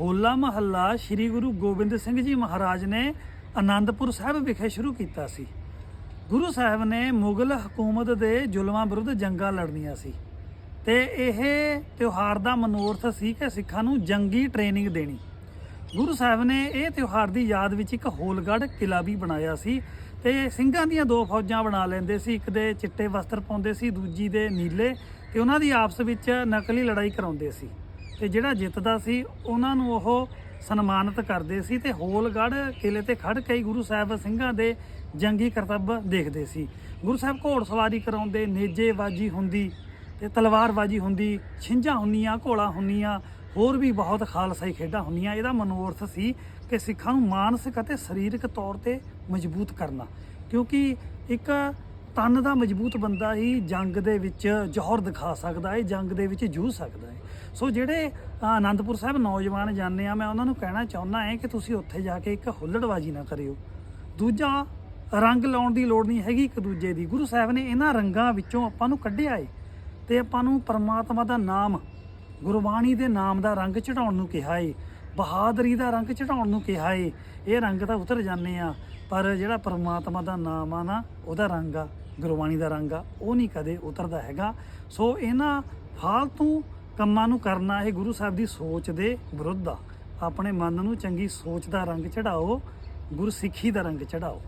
ਹੋਲਾ ਮਹੱਲਾ ਸ੍ਰੀ ਗੁਰੂ ਗੋਬਿੰਦ ਸਿੰਘ ਜੀ ਮਹਾਰਾਜ ਨੇ ਆਨੰਦਪੁਰ ਸਾਹਿਬ ਵਿਖੇ ਸ਼ੁਰੂ ਕੀਤਾ ਸੀ। ਗੁਰੂ ਸਾਹਿਬ ਨੇ ਮੁਗਲ ਹਕੂਮਤ ਦੇ ਜ਼ੁਲਮਾਂ ਵਿਰੁੱਧ ਜੰਗਾਂ ਲੜਨੀਆਂ ਸੀ ਤੇ ਇਹ ਤਿਉਹਾਰ ਦਾ ਮਨੋਰਥ ਸੀ ਕਿ ਸਿੱਖਾਂ ਨੂੰ ਜੰਗੀ ਟ੍ਰੇਨਿੰਗ ਦੇਣੀ। ਗੁਰੂ ਸਾਹਿਬ ਨੇ ਇਹ ਤਿਉਹਾਰ ਦੀ ਯਾਦ ਵਿੱਚ ਇੱਕ ਹੋਲਗੜ੍ਹ ਕਿਲਾ ਵੀ ਬਣਾਇਆ ਸੀ ਤੇ ਸਿੰਘਾਂ ਦੀਆਂ ਦੋ ਫੌਜਾਂ ਬਣਾ ਲੈਂਦੇ ਸੀ, ਇੱਕ ਦੇ ਚਿੱਟੇ ਵਸਤਰ ਪਾਉਂਦੇ ਸੀ, ਦੂਜੀ ਦੇ ਨੀਲੇ ਤੇ ਉਹਨਾਂ ਦੀ ਆਪਸ ਵਿੱਚ ਨਕਲੀ ਲੜਾਈ ਕਰਾਉਂਦੇ ਸੀ। ਤੇ ਜਿਹੜਾ ਜਿੱਤਦਾ ਸੀ, ਉਹਨਾਂ ਨੂੰ ਉਹ ਸਨਮਾਨਿਤ ਕਰਦੇ ਸੀ ਤੇ ਹੋਲਗੜ੍ਹ ਕਿਲੇ ਤੇ ਖੜ ਕੇ ਹੀ ਗੁਰੂ ਸਾਹਿਬ ਸਿੰਘਾਂ ਦੇ ਜੰਗੀ ਕਰਤੱਵ ਦੇਖਦੇ ਸੀ। ਗੁਰੂ ਸਾਹਿਬ ਘੋੜ ਸਵਾਰੀ ਕਰਾਉਂਦੇ, ਨੇਜੇਬਾਜੀ ਹੁੰਦੀ ਤੇ ਤਲਵਾਰਬਾਜੀ ਹੁੰਦੀ, ਛਿੰਝਾਂ ਹੁੰਦੀਆਂ ਘੋੜਾ ਹੁੰਦੀਆਂ, ਹੋਰ ਵੀ ਬਹੁਤ ਖਾਲਸਾਈ ਖੇਡਾਂ ਹੁੰਦੀਆਂ। ਇਹਦਾ ਮਨੋਰਥ ਸੀ ਕਿ ਸਿੱਖਾਂ ਨੂੰ ਮਾਨਸਿਕ ਅਤੇ ਸਰੀਰਕ ਤੌਰ ਤੇ ਮਜ਼ਬੂਤ ਕਰਨਾ। ਕਿਉਂਕਿ ਇੱਕ ਤਨ ਦਾ ਮਜ਼ਬੂਤ ਬੰਦਾ ਹੀ ਜੰਗ ਦੇ ਵਿੱਚ ਜੋਹਰ ਦਿਖਾ ਸਕਦਾ ਹੈ ਜੰਗ ਦੇ ਵਿੱਚ ਜੂਝ ਸਕਦਾ ਹੈ। ਸੋ ਜਿਹੜੇ ਅ, ਆਨੰਦਪੁਰ ਸਾਹਿਬ ਨੌਜਵਾਨ ਜਾਂਦੇ ਆ ਮੈਂ ਉਹਨਾਂ ਨੂੰ ਕਹਿਣਾ ਚਾਹੁੰਦਾ ਹਾਂ ਕਿ ਤੁਸੀਂ ਉੱਥੇ ਜਾ ਕੇ ਇੱਕ ਹੁੱਲੜਬਾਜੀ ਨਾ ਕਰਿਓ। ਦੂਜਾ ਰੰਗ ਲਾਉਣ ਦੀ ਲੋੜ ਨਹੀਂ ਹੈਗੀ ਇੱਕ ਦੂਜੇ ਦੀ। ਗੁਰੂ ਸਾਹਿਬ ਨੇ ਇਹਨਾਂ ਰੰਗਾਂ ਵਿੱਚੋਂ ਆਪਾਂ ਨੂੰ ਕੱਢਿਆ ਏ ਤੇ ਆਪਾਂ ਨੂੰ ਪਰਮਾਤਮਾ ਦਾ ਨਾਮ ਗੁਰਬਾਣੀ ਦੇ ਨਾਮ ਦਾ ਰੰਗ ਚੜਾਉਣ ਨੂੰ ਕਿਹਾ ਏ ਬਹਾਦਰੀ ਦਾ ਰੰਗ ਚੜਾਉਣ ਨੂੰ ਕਿਹਾ ਏ। ਇਹ ਰੰਗ ਤਾਂ ਉਤਰ ਜਾਂਦੇ ਆ ਪਰ ਜਿਹੜਾ ਪਰਮਾਤਮਾ ਦਾ ਨਾਮ ਆ ਨਾ ਉਹਦਾ ਰੰਗ ਆ। ਗੁਰਬਾਣੀ ਦਾ ਰੰਗ ਆ, ਉਹ ਨਹੀਂ ਕਦੇ ਉਤਰਦਾ ਹੈਗਾ। ਸੋ ਇਹਨਾਂ ਫਾਲਤੂ ਕੰਮਾਂ ਨੂੰ ਕਰਨਾ, ਇਹ ਗੁਰੂ ਸਾਹਿਬ ਦੀ ਸੋਚ ਦੇ ਵਿਰੁੱਧ ਆ। ਆਪਣੇ ਮਨ ਨੂੰ ਚੰਗੀ ਸੋਚ ਦਾ ਰੰਗ ਚੜਾਓ, ਗੁਰਸਿੱਖੀ ਦਾ ਰੰਗ ਚੜਾਓ।